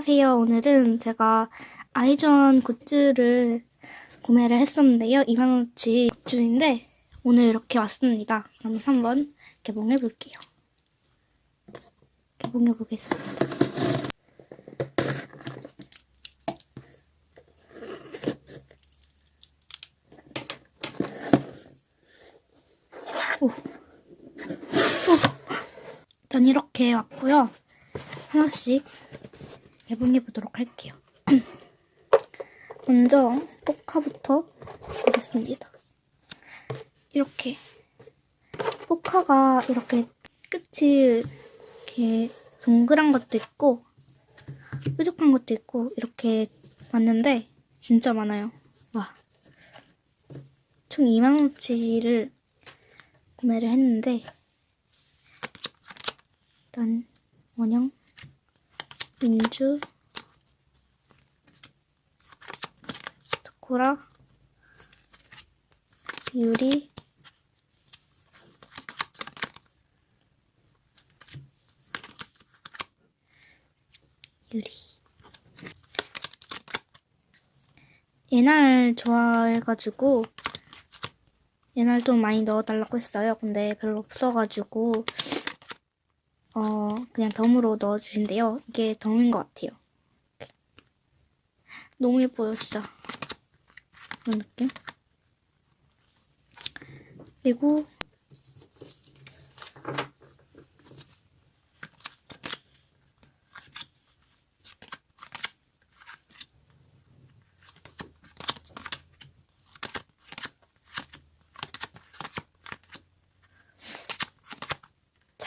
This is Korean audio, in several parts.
안녕하세요. 오늘은 제가 아이존 굿즈를 구매를 했었는데요. 2만원치 굿즈인데 오늘 이렇게 왔습니다. 그럼 한번 개봉해 볼게요. 개봉해 보겠습니다. 오. 오. 일단 이렇게 왔고요. 하나씩 개봉해 보도록 할게요. 먼저 포카부터 보겠습니다. 이렇게 포카가 이렇게 끝이 이렇게 동그란 것도 있고 뾰족한 것도 있고 이렇게 왔는데 진짜 많아요. 와. 총 2만원치를 구매를 했는데 일단 원형 민주. 스코라. 유리. 유리. 얘날 좋아해가지고 얘날 좀 많이 넣어달라고 했어요. 근데 별로 없어가지고 어 그냥 덤으로 넣어주신대요. 이게 덤인 것 같아요. 너무 예뻐요, 진짜. 이런 느낌. 그리고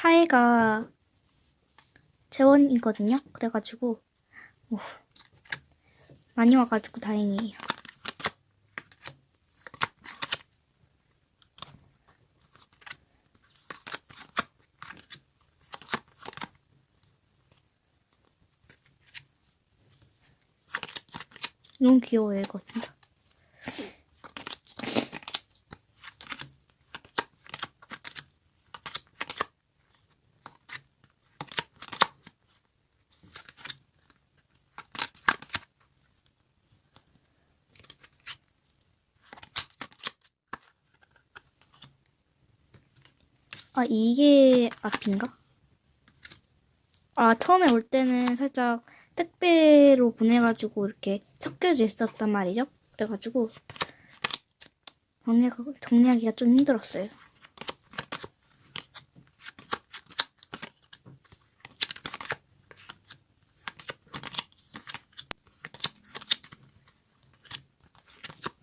차이가 재원이거든요. 그래가지고 오, 많이 와가지고 다행이에요. 너무 귀여워요, 이거 진짜. 아, 이게 앞인가? 아, 처음에 올 때는 살짝 택배로 보내가지고 이렇게 섞여져 있었단 말이죠. 그래가지고 정리하기가, 정리하기가 좀 힘들었어요.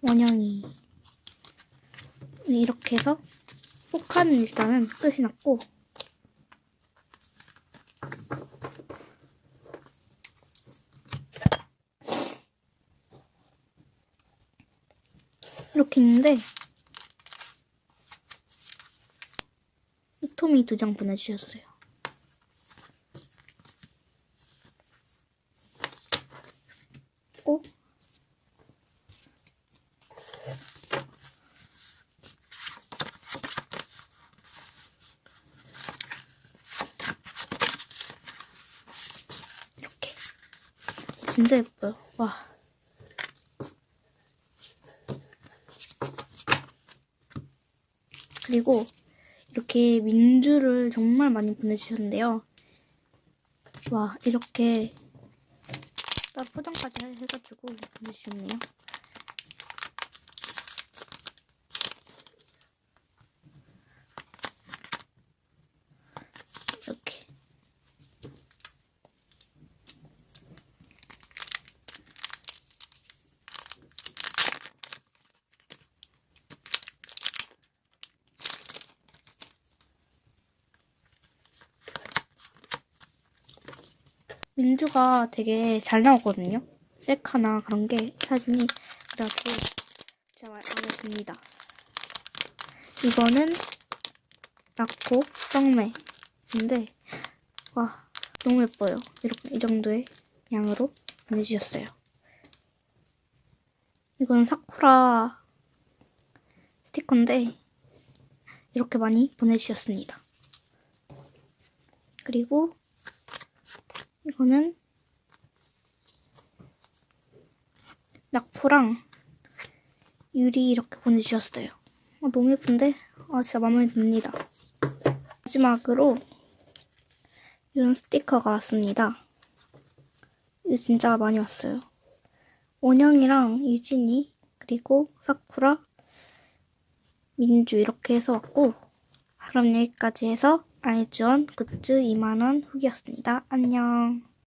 원형이 네, 이렇게 해서 포카는 일단은 끝이 났고 이렇게 있는데 토미 두 장 보내주셨어요. 오 진짜 예뻐요. 와. 그리고 이렇게 민주를 정말 많이 보내주셨는데요. 와 이렇게 포장까지 해- 해가지고 보내주셨네요. 이렇게 민주가 되게 잘 나오거든요. 셀카나 그런 게 사진이 그래가지고 제가 마음에 듭니다. 이거는 낙고 떡매인데 와 너무 예뻐요. 이렇게 이 정도의 양으로 보내주셨어요. 이거는 사쿠라 스티커인데 이렇게 많이 보내주셨습니다. 그리고 이거는 낙포랑 유리 이렇게 보내주셨어요. 아, 너무 예쁜데? 아, 진짜 마음에 듭니다. 마지막으로 이런 스티커가 왔습니다. 이거 진짜 많이 왔어요. 원영이랑 유진이 그리고 사쿠라 민주 이렇게 해서 왔고 그럼 여기까지 해서 아이즈원 굿즈 2만원 후기였습니다. 안녕